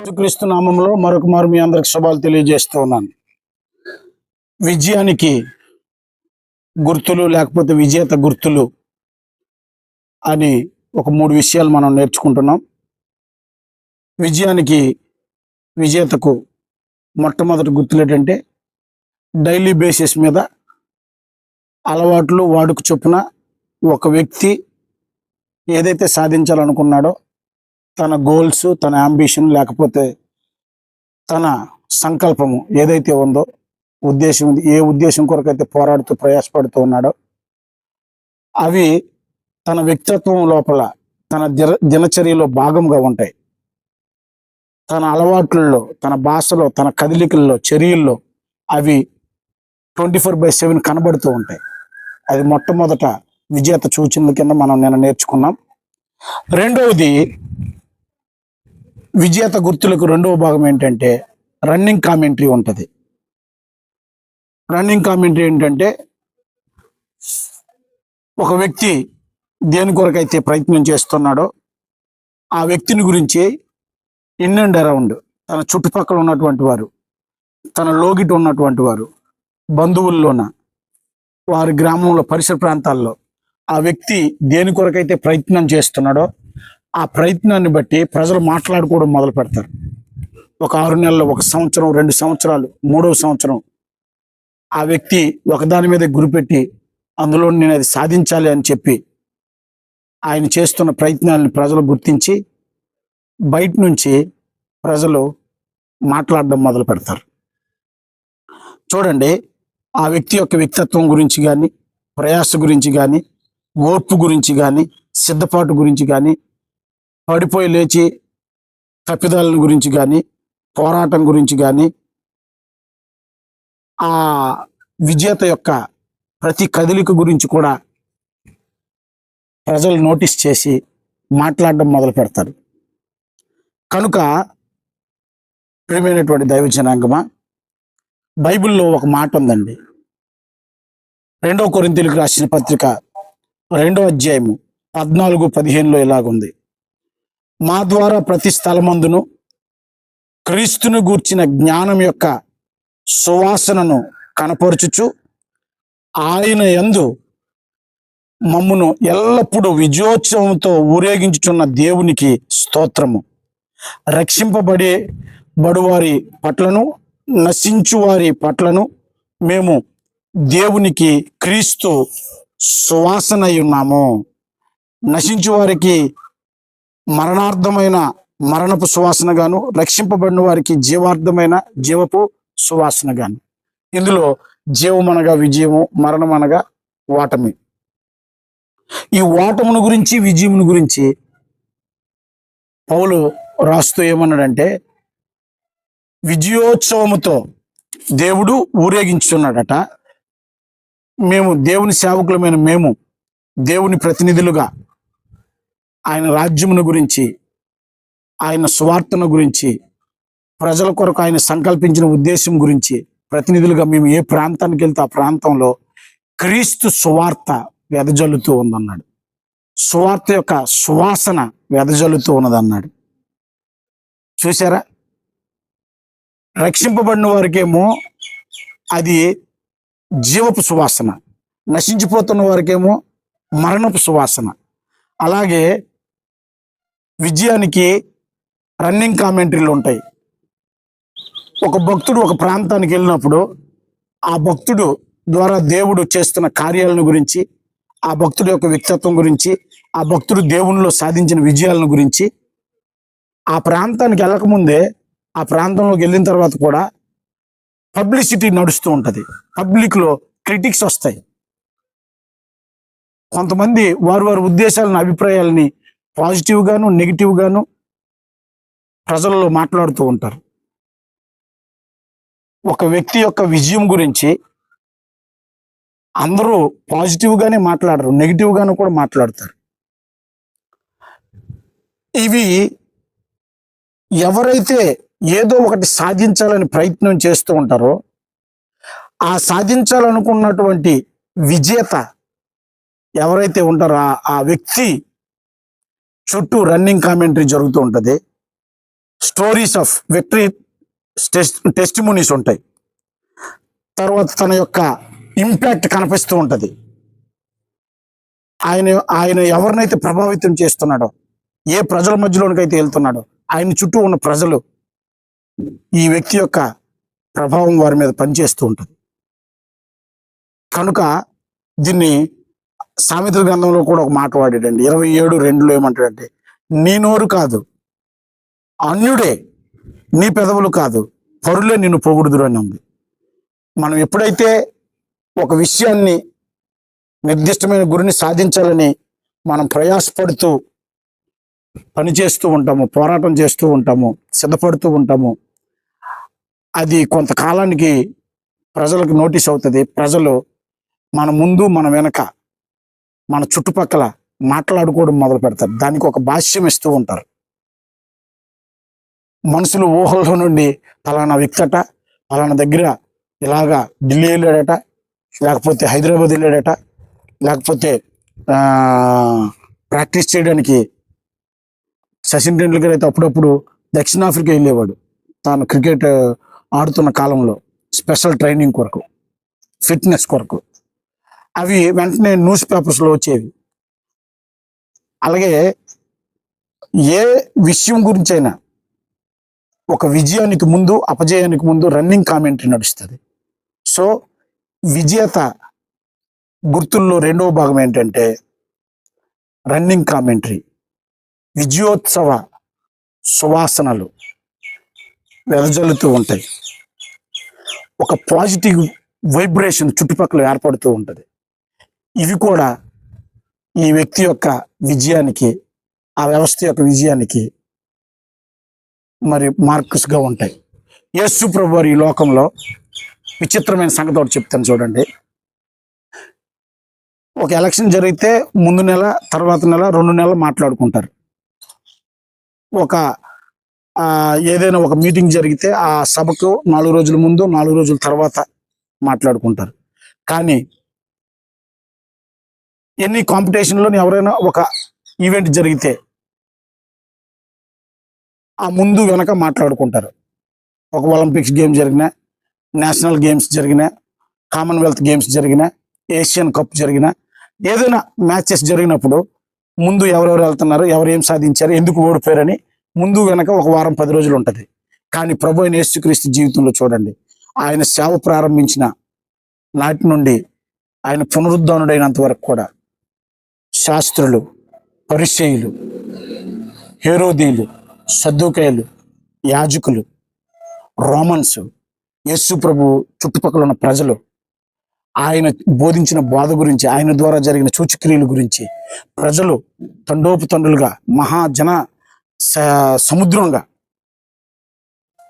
యేసుక్రీస్తు నామంలో మరొక మారు మీ అందరికి శుభాలు తెలియజేస్తూ ఉన్నాను. విజయానికి గుర్తులు లేకపోతే విజేత గుర్తులు అని ఒక మూడు విషయాలు మనం నేర్చుకుంటున్నాం. విజయానికి విజేతకు మొట్టమొదటి గుర్తులు ఏంటంటే డైలీ బేసిస్ మీద అలవాట్లు వాడుకు చొప్పున ఒక వ్యక్తి ఏదైతే సాధించాలనుకున్నాడో తన గోల్స్ తన అంబిషన్ లేకపోతే తన సంకల్పము ఏదైతే ఉందో ఉద్దేశం ఉంది ఏ ఉద్దేశం కొరకైతే పోరాడుతూ ప్రయాసపడుతూ ఉన్నాడో అవి తన వ్యక్తిత్వం లోపల తన దిన దినచర్యలో భాగంగా ఉంటాయి. తన అలవాట్లలో తన భాషలో తన కదలికల్లో చర్యల్లో అవి ట్వంటీ ఫోర్ బై సెవెన్ కనబడుతూ ఉంటాయి. అది మొట్టమొదట విజేత సూచనల కింద మనం నిన్న నేర్చుకున్నాం. రెండవది విజేత గుర్తులకు రెండవ భాగం ఏంటంటే రన్నింగ్ కామెంటరీ ఉంటుంది. రన్నింగ్ కామెంటరీ ఏంటంటే ఒక వ్యక్తి దేని కొరకైతే ప్రయత్నం చేస్తున్నాడో ఆ వ్యక్తిని గురించి ఇన్ అండ్ అరౌండ్ తన చుట్టుపక్కల ఉన్నటువంటి వారు తన లోగిట ఉన్నటువంటి వారు బంధువుల్లోన వారి గ్రామంలో పరిసర ప్రాంతాల్లో ఆ వ్యక్తి దేని కొరకైతే ప్రయత్నం చేస్తున్నాడో ఆ ప్రయత్నాన్ని బట్టి ప్రజలు మాట్లాడుకోవడం మొదలు పెడతారు. ఒక ఆరు నెలలు ఒక సంవత్సరం రెండు సంవత్సరాలు మూడవ సంవత్సరం ఆ వ్యక్తి ఒకదాని మీద గురిపెట్టి అందులో నేను అది సాధించాలి అని చెప్పి ఆయన చేస్తున్న ప్రయత్నాలను ప్రజలు గుర్తించి బయట నుంచి ప్రజలు మాట్లాడడం మొదలు పెడతారు. చూడండి ఆ వ్యక్తి యొక్క వ్యక్తిత్వం గురించి కానీ ప్రయాస గురించి కానీ ఓర్పు గురించి కానీ సిద్ధపాటు గురించి కానీ పడిపోయి లేచి తప్పిదాల గురించి కానీ పోరాటం గురించి కానీ ఆ విజేత యొక్క ప్రతి కదలిక గురించి కూడా ప్రజలు నోటీస్ చేసి మాట్లాడడం మొదలు పెడతారు. కనుక ప్రియమైనటువంటి దైవ జనాంగమా బైబిల్లో ఒక మాట ఉందండి. రెండవ కొరింతలకు రాసిన పత్రిక రెండో అధ్యాయము పద్నాలుగు పదిహేనులో ఇలాగుంది. మా ద్వారా ప్రతి స్థలమందును క్రీస్తును గూర్చిన జ్ఞానం యొక్క సువాసనను కనపరుచుచు ఆయన యందు మమ్మును ఎల్లప్పుడూ విజయోత్సవంతో ఊరేగించుచున్న దేవునికి స్తోత్రము. రక్షింపబడే బడువారి పట్లను నశించు వారి పట్లను మేము దేవునికి క్రీస్తు సువాసనై ఉన్నాము నశించు వారికి మరణార్థమైన మరణపు సువాసన గాను రక్షింపబడిన వారికి జీవార్థమైన జీవపు సువాసన గాను. ఇందులో జీవమనగా విజయము మరణం అనగా ఓటమి ఈ ఓటమును గురించి విజయమును గురించి పౌలు రాస్తూ ఏమన్నాడంటే విజయోత్సవముతో దేవుడు ఊరేగించున్నాడట మేము దేవుని సేవకులమైన మేము దేవుని ప్రతినిధులుగా ఆయన రాజ్యమును గురించి ఆయన స్వార్థను గురించి ప్రజల కొరకు ఆయన సంకల్పించిన ఉద్దేశం గురించి ప్రతినిధులుగా మేము ఏ ప్రాంతానికి వెళ్తే ఆ ప్రాంతంలో క్రీస్తు సువార్త వెదజల్లుతూ ఉందన్నాడు. సువార్త యొక్క సువాసన వెదజల్లుతూ ఉన్నదన్నాడు. చూసారా రక్షింపబడిన వారికేమో అది జీవపు సువాసన. నశించిపోతున్న వారికేమో మరణపు సువాసన. అలాగే విజయానికి రన్నింగ్ కామెంటరీలు ఉంటాయి. ఒక భక్తుడు ఒక ప్రాంతానికి వెళ్ళినప్పుడు ఆ భక్తుడు ద్వారా దేవుడు చేస్తున్న కార్యాలను గురించి ఆ భక్తుడి యొక్క వ్యక్తిత్వం గురించి ఆ భక్తుడు దేవునిలో సాధించిన విజయాలను గురించి ఆ ప్రాంతానికి వెళ్ళకముందే ఆ ప్రాంతంలోకి వెళ్ళిన తర్వాత కూడా పబ్లిసిటీ నడుస్తూ ఉంటుంది. పబ్లిక్లో క్రిటిక్స్ వస్తాయి. కొంతమంది వారు వారి ఉద్దేశాలను అభిప్రాయాలని పాజిటివ్గాను నెగిటివ్గాను ప్రజల్లో మాట్లాడుతూ ఉంటారు. ఒక వ్యక్తి యొక్క విజయం గురించి అందరూ పాజిటివ్గానే మాట్లాడరు నెగిటివ్గాను కూడా మాట్లాడతారు. ఇవి ఎవరైతే ఏదో ఒకటి సాధించాలని ప్రయత్నం చేస్తూ ఉంటారో ఆ సాధించాలనుకున్నటువంటి విజేత ఎవరైతే ఉంటారో ఆ వ్యక్తి చుట్టూ రన్నింగ్ కామెంటరీ జరుగుతూ ఉంటుంది. స్టోరీస్ ఆఫ్ విక్టరీ టెస్టిమోనీస్ ఉంటాయి. తర్వాత తన యొక్క ఇంపాక్ట్ కనిపిస్తూ ఉంటుంది. ఆయన ఆయన ఎవరినైతే ప్రభావితం చేస్తున్నాడో ఏ ప్రజల మధ్యలోనికైతే వెళ్తున్నాడో ఆయన చుట్టూ ఉన్న ప్రజలు ఈ వ్యక్తి యొక్క ప్రభావం వారి మీద పనిచేస్తూ ఉంటుంది. కనుక దీన్ని సామెతల గ్రంథంలో కూడా ఒక మాట వాడాడండి ఇరవై ఏడు రెండులో ఏమంటాడంటే నీ నోరు కాదు అన్యుడే నీ పెదవులు కాదు పరులే నిన్ను పొగుడుదురు అని ఉంది. మనం ఎప్పుడైతే ఒక విషయాన్ని నిర్దిష్టమైన గురిని సాధించాలని మనం ప్రయాసపడుతూ పనిచేస్తూ ఉంటాము పోరాటం చేస్తూ ఉంటాము సిద్ధపడుతూ ఉంటాము అది కొంతకాలానికి ప్రజలకు నోటీస్ అవుతుంది. ప్రజలు మన ముందు మన వెనక మన చుట్టుపక్కల మాట్లాడుకోవడం మొదలు పెడతారు. దానికి ఒక భాష్యం ఇస్తూ ఉంటారు. మనుషులు ఊహల్లో నుండి ఫలానా వ్యక్తట ఫలానా దగ్గర ఇలాగా ఢిల్లీ వెళ్ళాడట లేకపోతే హైదరాబాద్ వెళ్ళాడట లేకపోతే ప్రాక్టీస్ చేయడానికి సచిన్ టెండూల్కర్ అయితే అప్పుడప్పుడు దక్షిణాఫ్రికా వెళ్ళేవాడు. తాను క్రికెట్ ఆడుతున్న కాలంలో స్పెషల్ ట్రైనింగ్ కొరకు ఫిట్నెస్ కొరకు. అవి వెంటనే న్యూస్ పేపర్స్లో వచ్చేవి. అలాగే ఏ విషయం గురించైనా ఒక విజయానికి ముందు అపజయానికి ముందు రన్నింగ్ కామెంటరీ నడుస్తుంది. సో విజేత గుర్తుల్లో రెండవ భాగం ఏంటంటే రన్నింగ్ కామెంటరీ విజయోత్సవ సువాసనలు వెదజల్లుతూ ఉంటాయి. ఒక పాజిటివ్ వైబ్రేషన్ చుట్టుపక్కల ఏర్పడుతూ ఉంటుంది. ఇవి కూడా ఈ వ్యక్తి యొక్క విజయానికి ఆ వ్యవస్థ యొక్క విజయానికి మరి మార్క్స్గా ఉంటాయి. యేసు ప్రభు ఈ లోకంలో విచిత్రమైన సంగతి ఒకటి చెప్తాను చూడండి. ఒక ఎలక్షన్ జరిగితే ముందు నెల తర్వాత నెల రెండు నెలలు మాట్లాడుకుంటారు. ఒక ఏదైనా ఒక మీటింగ్ జరిగితే ఆ సభకు నాలుగు రోజుల ముందు నాలుగు రోజుల తర్వాత మాట్లాడుకుంటారు. కానీ ఎన్ని కాంపిటీషన్లో ఎవరైనా ఒక ఈవెంట్ జరిగితే ఆ ముందు వెనక మాట్లాడుకుంటారు. ఒక ఒలింపిక్స్ గేమ్ జరిగిన నేషనల్ గేమ్స్ జరిగిన కామన్వెల్త్ గేమ్స్ జరిగిన ఏషియన్ కప్ జరిగిన ఏదైనా మ్యాచెస్ జరిగినప్పుడు ముందు ఎవరెవరు వెళ్తున్నారు ఎవరు ఏం సాధించారు ఎందుకు ఓడిపోయారని ముందు వెనక ఒక వారం పది రోజులు ఉంటుంది. కానీ ప్రభు అయిన యేసుక్రీస్తు జీవితంలో చూడండి ఆయన సేవ ప్రారంభించిన నాటి నుండి ఆయన పునరుద్ధానుడైనంత వరకు కూడా శాస్త్రులు పరిచయులు హేరోదీలు సద్దుకాయలు యాజకులు రోమన్స్ యేసు ప్రభు చుట్టుపక్కల ఉన్న ప్రజలు ఆయన బోధించిన బోధ గురించి ఆయన ద్వారా జరిగిన సూచక్రియల గురించి ప్రజలు తండోపు తండ్రులుగా మహాజన స- సముద్రంగా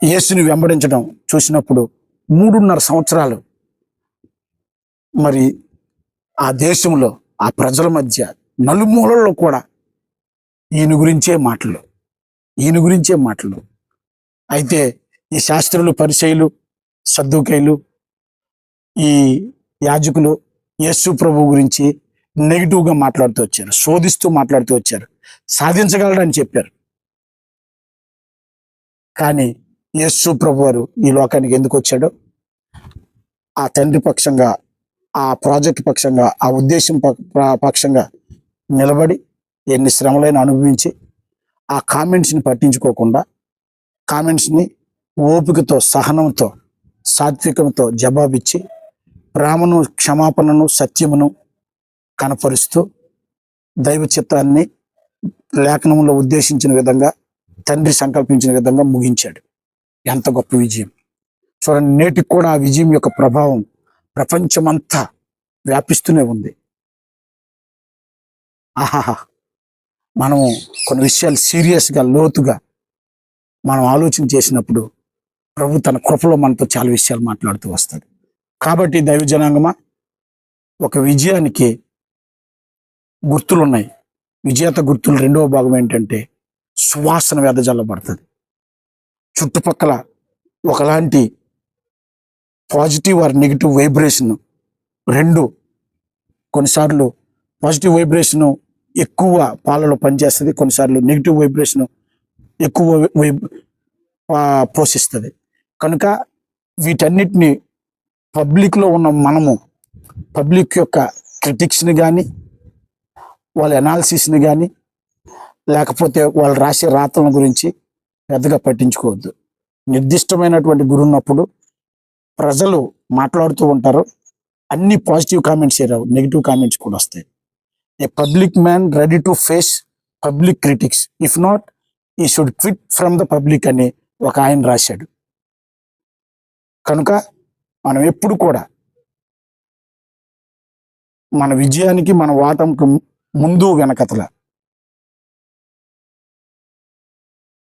యేసుని వెంబడించడం చూసినప్పుడు మూడున్నర సంవత్సరాలు మరి ఆ దేశంలో ఆ ప్రజల మధ్య నలుమూలల్లో కూడా ఈయన గురించే మాటలు ఈయన గురించే మాటలు. అయితే ఈ శాస్త్రులు పరిచయులు సర్దుకైలు ఈ యాజకులు యేసు ప్రభు గురించి నెగిటివ్గా మాట్లాడుతూ వచ్చారు శోధిస్తూ మాట్లాడుతూ వచ్చారు సాధించగలడని చెప్పారు. కానీ యేసు ప్రభు వారు ఈ లోకానికి ఎందుకు వచ్చాడో ఆ తండ్రి పక్షంగా ఆ ప్రాజెక్ట్ పక్షంగా ఆ ఉద్దేశం పక్షంగా నిలబడి ఎన్ని శ్రమలైనా అనుభవించి ఆ కామెంట్స్ని పట్టించుకోకుండా కామెంట్స్ని ఓపికతో సహనంతో సాత్వికంతో జవాబిచ్చి ప్రేమను క్షమాపణను సత్యమును కనపరుస్తూ దైవ చిత్తాన్ని లేఖనంలో ఉద్దేశించిన విధంగా తండ్రి సంకల్పించిన విధంగా ముగించాడు. ఎంత గొప్ప విజయం. చూడండి నేటికి కూడా ఆ విజయం యొక్క ప్రభావం ప్రపంచమంతా వ్యాపిస్తూనే ఉంది. ఆహాహా! మనం కొన్ని విషయాలు సీరియస్గా లోతుగా మనం ఆలోచన చేసినప్పుడు ప్రభు తన కృపలో మనతో చాలా విషయాలు మాట్లాడుతూ వస్తాడు. కాబట్టి దైవ జనాంగమా ఒక విజయానికి గుర్తులున్నాయి. విజేత గుర్తులు రెండవ భాగం ఏంటంటే సువాసన వెదజల్లబడుతుంది. చుట్టుపక్కల ఒకలాంటి పాజిటివ్ ఆర్ నెగిటివ్ వైబ్రేషన్? రెండు. కొన్నిసార్లు పాజిటివ్ వైబ్రేషన్ ఎక్కువ పాలలో పనిచేస్తుంది కొన్నిసార్లు నెగిటివ్ వైబ్రేషన్ ఎక్కువ వై పోషిస్తుంది. కనుక వీటన్నిటిని పబ్లిక్లో ఉన్న మనము పబ్లిక్ యొక్క క్రిటిక్స్ని కానీ వాళ్ళ అనాలిసిస్ని కానీ లేకపోతే వాళ్ళు రాసే రాతల గురించి పెద్దగా పట్టించుకోవద్దు. నిర్దిష్టమైనటువంటి గురున్నప్పుడు ప్రజలు మాట్లాడుతూ ఉంటారు. అన్ని పాజిటివ్ కామెంట్స్ రావు నెగిటివ్ కామెంట్స్ కూడా వస్తాయి. A public man ready to face public critics. If not he should quit from the public అని ఒక ఆయన రాశాడు. కనుక మనం ఎప్పుడు కూడా మన విజయానికి మన వాటంకు ముందు వెనకతల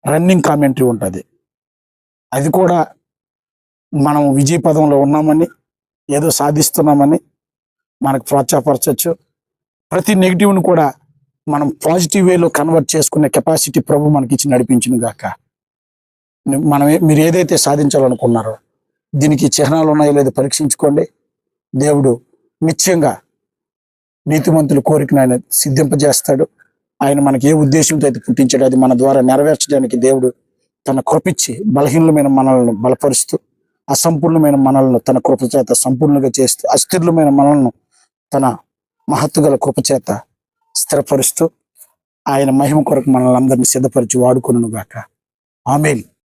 రన్నింగ్ కామెంటరీ ఉంటుంది. అది కూడా మనం విజయ పదంలో ఉన్నామని ఏదో సాధిస్తున్నామని మనకు ప్రోత్సాహపరచవచ్చు. ప్రతి నెగిటివ్ను కూడా మనం పాజిటివ్ వేలో కన్వర్ట్ చేసుకునే కెపాసిటీ ప్రభు మనకి ఇచ్చి నడిపించును గాక మనం మీరు ఏదైతే సాధించాలనుకున్నారో దీనికి చిహ్నాలు ఉన్నాయో లేదో పరీక్షించుకోండి. దేవుడు నిత్యంగా నీతిమంతుల కోరికను ఆయన సిద్ధింపజేస్తాడు. ఆయన మనకి ఏ ఉద్దేశంతో అయితే పుట్టించాడు అది మన ద్వారా నెరవేర్చడానికి దేవుడు తన కృపిచ్చి బలహీనమైన మనల్ని బలపరుస్తూ అసంపూర్ణమైన మనల్ని తన కృప చేత సంపూర్ణంగా చేస్తూ అస్థిరులమైన మనల్ని తన మహత్తుగల కృప చేత స్థిరపరుస్తూ ఆయన మహిమ కొరకు మనల్ని అందరినీ సిద్ధపరిచి వాడుకును గాక ఆమెను.